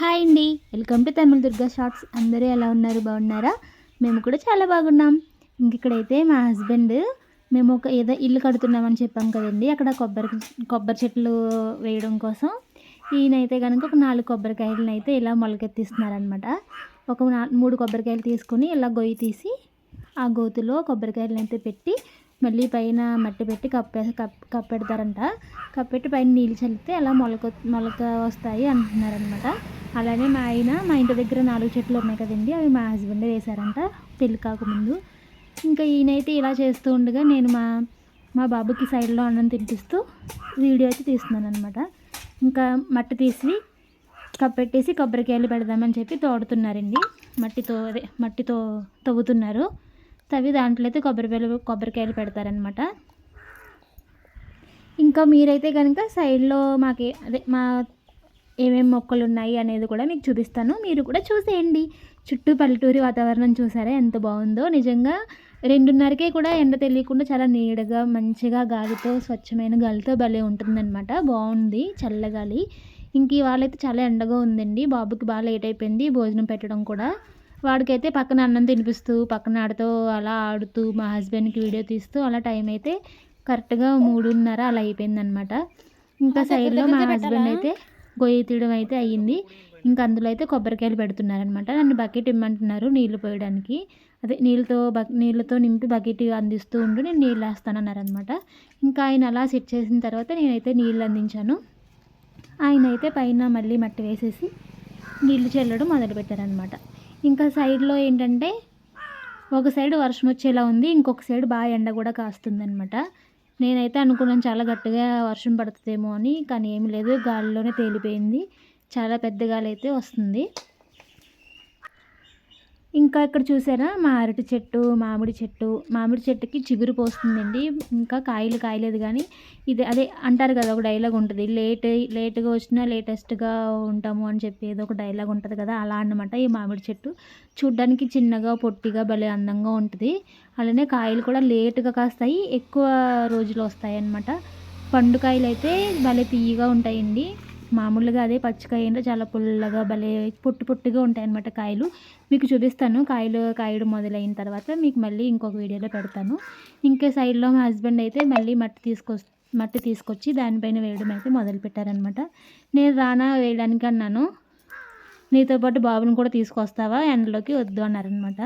Hi అండి. Welcome to Tamil Durga shorts. అందరూ ఎలా ఉన్నారు? బాగున్నారా? మేము కూడా చాలా బాగున్నాం. ఇంక ఇక్కడైతే మా హస్బెండ్ మేము ఒక ఏదో ఇల్లు కడుతున్నామని చెప్పాం కదండి. అక్కడ కొబ్బరి కొబ్బరి చెట్లు వేయడం కోసం. ఈయనైతే కనుక ఒక నాలుగు కొబ్బరికాయలను అయితే ఇలా మొలకెత్తిస్తున్నారనమాట ఒక నా- మూడు కొబ్బరికాయలు తీసుకొని ఇలా గొయ్యి తీసి ఆ గోతులో కొబ్బరికాయలను అయితే పెట్టి మళ్ళీ పైన మట్టి పెట్టి కప్పే కప్ కప్పెడతారంట. కప్పెట్టి పైన నీళ్ళు చల్లితే అలా మొలక మొలక వస్తాయి అంటున్నారనమాట అలానే మా ఆయన మా ఇంటి దగ్గర నాలుగు చెట్లు ఉన్నాయి కదండి అవి మా హస్బెండ్ వేశారంట పెళ్ళి కాకముందు. ఇంకా ఈయనైతే ఇలా చేస్తూ ఉండగా నేను మా మా బాబుకి సైడ్లో అన్నం తినిపిస్తూ వీడియో అయితే తీస్తున్నాను అనమాట ఇంకా మట్టి తీసి కప్పెట్టేసి కొబ్బరికాయలు పెడదామని చెప్పి తోడుతున్నారండి. మట్టితో అదే మట్టితో తవ్వుతున్నారు. తవ్వి దాంట్లో అయితే కొబ్బరికాయలు కొబ్బరికాయలు పెడతారనమాట ఇంకా మీరైతే కనుక సైడ్లో మాకు అదే మా ఏమేమి మొక్కలు ఉన్నాయి అనేది కూడా మీకు చూపిస్తాను. మీరు కూడా చూసేయండి. చుట్టూ పల్లెటూరి వాతావరణం చూసారా ఎంత బాగుందో. నిజంగా రెండున్నరకే కూడా ఎండ తెలియకుండా చాలా నీడగా మంచిగా గాలితో స్వచ్ఛమైన గాలితో భలే ఉంటుందన్నమాట. బాగుంది చల్లగాలి ఇంక ఇవాళ అయితే చాలా ఎండగా ఉందండి. బాబుకి బాగా లేట్ అయిపోయింది భోజనం పెట్టడం కూడా. వాడికైతే పక్కన అన్నం తినిపిస్తూ పక్కన ఆడుతూ అలా ఆడుతూ మా హస్బెండ్కి వీడియో తీస్తూ అలా టైం అయితే కరెక్ట్గా మూడున్నర అలా అయిపోయిందనమాట ఇంకా సైడ్లో మా హస్బెండ్ అయితే గొయ్యి తీయడం అయితే అయ్యింది. ఇంకా అందులో అయితే కొబ్బరికాయలు పెడుతున్నారనమాట నన్ను బకెట్ ఇమ్మంటున్నారు నీళ్ళు పోయడానికి. అదే నీళ్ళతో బక్ నీళ్ళతో నింపి బకెట్ అందిస్తూ ఉండు నేను నీళ్ళు వేస్తానన్నారనమాట ఇంకా ఆయన అలా సెట్ చేసిన తర్వాత నేనైతే నీళ్ళు అందించాను. ఆయన అయితే పైన మళ్ళీ మట్టి వేసేసి నీళ్ళు చల్లడం మొదలుపెట్టారనమాట ఇంకా సైడ్లో ఏంటంటే ఒక సైడ్ వర్షం వచ్చేలా ఉంది ఇంకొక సైడ్ బాగా ఎండ కూడా కాస్తుందన్నమాట. నేనైతే అనుకున్నాను చాలా గట్టిగా వర్షం పడుతుందేమో అని కానీ ఏమి లేదు గాలిలోనే తేలిపోయింది. చాలా పెద్ద గాలి అయితే వస్తుంది. ఇంకా ఇక్కడ చూసారా? మా అరటి చెట్టు మామిడి చెట్టు. మామిడి చెట్టుకి చిగురు పోస్తుందండి. ఇంకా కాయలు కాయలేదు కానీ ఇది అదే అంటారు కదా ఒక డైలాగ్ ఉంటుంది. లేట్ లేట్గా వచ్చినా లేటెస్ట్గా ఉంటాము అని చెప్పి ఏదో ఒక డైలాగ్ ఉంటుంది కదా అలా అన్నమాట ఈ మామిడి చెట్టు. చూడ్డానికి చిన్నగా పొట్టిగా భలే అందంగా ఉంటుంది. అలానే కాయలు కూడా లేటుగా కాస్తాయి ఎక్కువ రోజులు వస్తాయి అన్నమాట పండుకాయలు అయితే భలే తీయగా ఉంటాయండి. మామూలుగా అదే పచ్చికాయ ఏంటో చాలా పుల్లగా భలే పొట్టు పొట్టుగా ఉంటాయి అన్నమాట కాయలు. మీకు చూపిస్తాను కాయలు కాయడం మొదలైన తర్వాత మీకు మళ్ళీ ఇంకొక వీడియోలో పెడతాను. ఇంకా సైడ్లో మా హస్బెండ్ అయితే మళ్ళీ మట్టి తీసుకొ మట్టి తీసుకొచ్చి దానిపైన వేయడం అయితే మొదలు పెట్టారనమాట నేను రానా వేయడానికి అన్నాను. నీతో పాటు బాబుని కూడా తీసుకొస్తావా? ఎండలోకి వద్దు అన్నారనమాట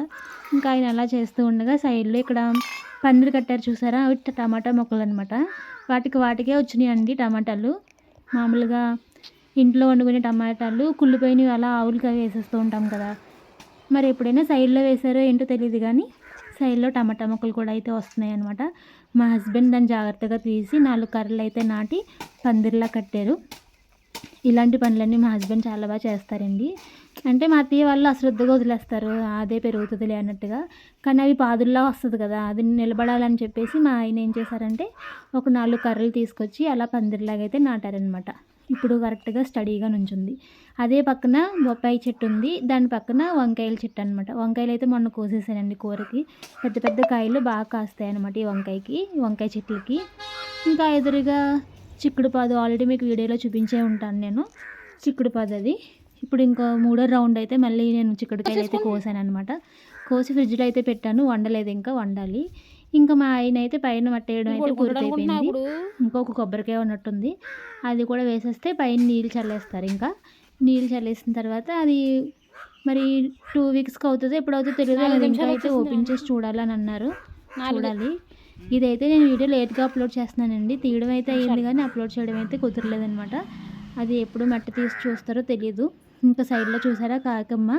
ఇంకా ఆయన అలా చేస్తూ ఉండగా సైడ్లో ఇక్కడ పందిరి కట్టారు చూసారా? అవి టమాటా మొక్కలు అనమాట వాటికి వాటికే వచ్చినాయండి టమాటాలు. మామూలుగా ఇంట్లో వండుకునే టమాటాలు కుళ్ళిపోయినవి అలా ఆవులకి అవి వేసేస్తూ ఉంటాం కదా. మరి ఎప్పుడైనా సైడ్లో వేసారో ఏంటో తెలియదు కానీ సైడ్లో టమాటా మొక్కలు కూడా అయితే వస్తున్నాయి అనమాట మా హస్బెండ్ దాన్ని జాగ్రత్తగా తీసి నాలుగు కర్రలు అయితే నాటి పందిర్లా కట్టారు. ఇలాంటి పనులన్నీ మా హస్బెండ్ చాలా బాగా చేస్తారండి. అంటే మా అత్తయ్య వాళ్ళు అశ్రద్ధగా వదిలేస్తారు అదే పెరుగుతుందిలే అన్నట్టుగా. కానీ అవి పాదుల్లా వస్తుంది కదా అది నిలబడాలని చెప్పేసి మా ఆయన ఏం చేశారంటే ఒక నాలుగు కర్రలు తీసుకొచ్చి అలా పందిరిలాగా అయితే నాటారనమాట ఇప్పుడు కరెక్ట్గా స్టడీగా నుంచుంది. అదే పక్కన బొప్పాయి చెట్టు ఉంది. దాని పక్కన వంకాయల చెట్టు అనమాట వంకాయలు అయితే మొన్న కోసేసానండి కూరకి. పెద్ద పెద్ద కాయలు బాగా కాస్తాయి అనమాట ఈ వంకాయకి వంకాయ చెట్లకి. ఇంకా ఎదురుగా చిక్కుడు పాదు ఆల్రెడీ మీకు వీడియోలో చూపించే ఉంటాను నేను. చిక్కుడు పాదు అది. ఇప్పుడు ఇంకో మూడో రౌండ్ అయితే మళ్ళీ నేను చిక్కుడుకాయలు అయితే కోసాను అనమాట కోసి ఫ్రిడ్జ్లో అయితే పెట్టాను. వండలేదు ఇంకా వండాలి. ఇంకా మా ఆయన అయితే పైన మట్టేయడం అయితే పూర్తయిపోయింది ఇంకొక కొబ్బరికాయ ఉన్నట్టుంది. అది కూడా వేసేస్తే పైన నీళ్ళు చల్లేస్తారు ఇంకా. నీళ్ళు చల్లేసిన తర్వాత అది మరి టూ వీక్స్కి అవుతుందో ఎప్పుడు అవుతుందో తెలియదు అది ఇంకా అయితే ఓపెన్ చేసి చూడాలని అన్నారు. చూడాలి. ఇదైతే నేను వీడియో లేట్గా అప్లోడ్ చేస్తున్నానండి. తీయడం అయితే అయ్యింది కానీ అప్లోడ్ చేయడం అయితే కుదరలేదనమాట అది ఎప్పుడు మట్టి తీసి చూస్తారో తెలియదు ఇంకా సైడ్లో చూసారా కాకమ్మ?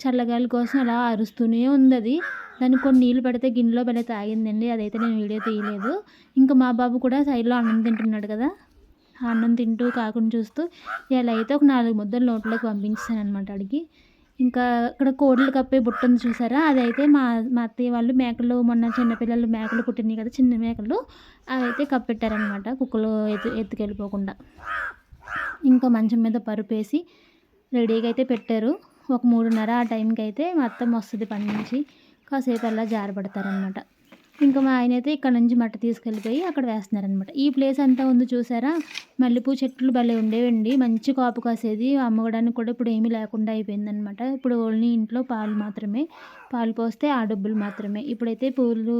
చల్లగాలి కోసం అలా అరుస్తూనే ఉంది అది దానికి కొన్ని నీళ్ళు పెడితే గిన్నెలో భలే తాగిందండి. అదైతే నేను వీడియో తీయలేదు. ఇంకా మా బాబు కూడా సైడ్లో అన్నం తింటున్నాడు కదా. ఆ అన్నం తింటూ కాకుండా చూస్తూ ఇలా అయితే ఒక నాలుగు ముద్దలు నోట్లోకి పంపించాను అనమాట అడిగి. ఇంకా ఇక్కడ కోడలు కప్పే బుట్ట ఉంది చూసారా? అదైతే మా మా అత్తయ్య వాళ్ళు మేకలు మొన్న చిన్నపిల్లలు మేకలు పుట్టినాయి కదా చిన్న మేకలు అవి అయితే కప్పెట్టారనమాట కుక్కలు ఎత్తు ఎత్తుకెళ్ళిపోకుండా. ఇంకా మంచం మీద పరుపేసి రెడీగా అయితే పెట్టారు. ఒక మూడున్నర ఆ టైంకి అయితే మా అత్తమ్మ వస్తుంది పని నుంచి కాసేపు అలా జారబడతారనమాట. ఇంకా మా ఆయన అయితే ఇక్కడ నుంచి మట్ట తీసుకెళ్ళిపోయి అక్కడ వేస్తున్నారనమాట. ఈ ప్లేస్ అంతా ఉంది చూసారా? మల్లెపూ చెట్లు భలే ఉండేవండి. మంచి కాపు కాసేది. అమ్మడానికి కూడా ఇప్పుడు ఏమీ లేకుండా అయిపోయిందనమాట. ఇప్పుడు ఓన్లీ ఇంట్లో పాలు మాత్రమే. పాలు పోస్తే ఆ డబ్బులు మాత్రమే. ఇప్పుడైతే పూలు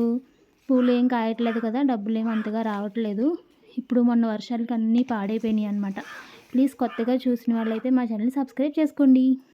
పూలు ఏం కాయట్లేదు కదా. డబ్బులు ఏం అంతగా రావట్లేదు. ఇప్పుడు మొన్న వర్షాలకి అన్నీ పాడైపోయినాయి అనమాట ప్లీజ్ కొత్తగా చూసిన వాళ్ళైతే మా ఛానల్ సబ్స్క్రైబ్ చేసుకోండి.